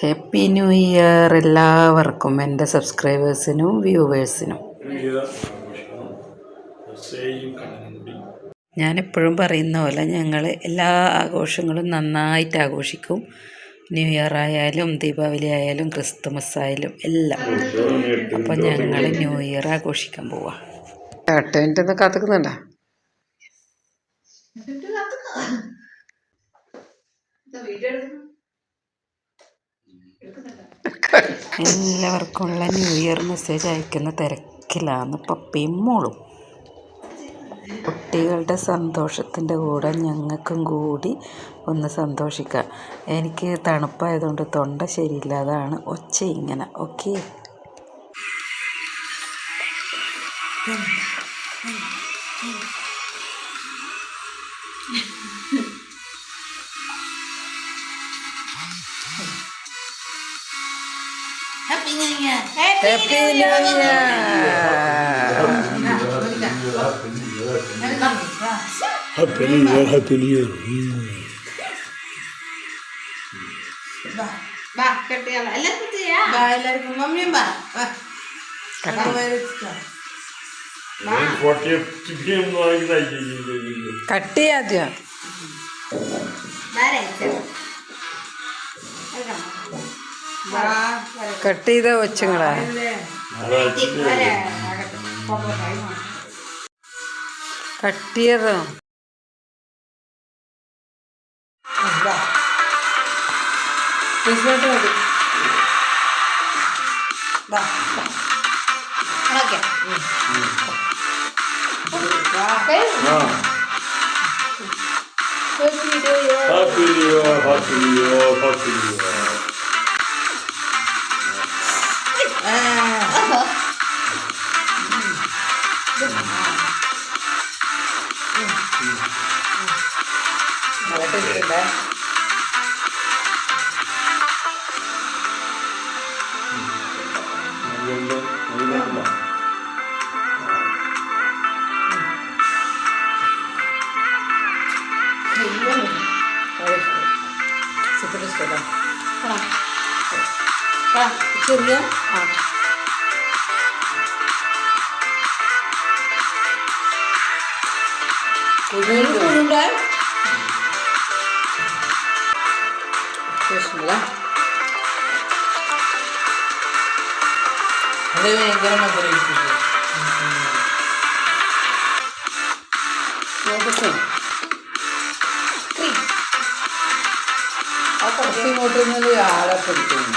Happy new year എല്ലാവർക്കും എന്റെ സബ്സ്ക്രൈബേഴ്സിനും വ്യൂവേഴ്സിനും. ഞാനെപ്പോഴും പറയുന്ന പോലെ ഞങ്ങൾ എല്ലാ ആഘോഷങ്ങളും നന്നായിട്ട് ആഘോഷിക്കും. ന്യൂ ഇയർ ആയാലും ദീപാവലി ആയാലും ക്രിസ്തുമസ് ആയാലും എല്ലാം. അപ്പോൾ ഞങ്ങൾ ന്യൂ ഇയർ ആഘോഷിക്കാൻ പോവാ. എട്ട് മിനിറ്റ് ഒന്ന് കാത്തുക്കുന്നുണ്ടോ എല്ലാവർക്കും ഉള്ള ന്യൂ ഇയർ മെസ്സേജ് അയക്കുന്ന തിരക്കിലാണ് പപ്പയും മോളും. കുട്ടികളുടെ സന്തോഷത്തിന്റെ കൂടെ ഞങ്ങൾക്കും കൂടി ഒന്ന് സന്തോഷിക്കാം. എനിക്ക് തണുപ്പായതുകൊണ്ട് തൊണ്ട ശരിയില്ല. അതാണ് ഒച്ച ഇങ്ങനെ. Okay happy new year happy new year എല്ലാവർക്കും മമ്മിയും. ബാ. കട്ട്. ചെയ്യാദ്യം കട്ട് ചെയ്ത കൊച്ചുങ്ങളാ. കട്ട് ചെയ്തോ ബാ. കൃഷ്ണോട്ട് മതി. ബാ, ബാ. Okay. Happy New Year. Super ഇഷ്ടമല്ല ചെറിയ കുരുണ്ട് உருண்டை. பேசுங்களா அதே தினமாக தெரிவிச்சு ஓட்டுறது ஆளப்படுத்துங்க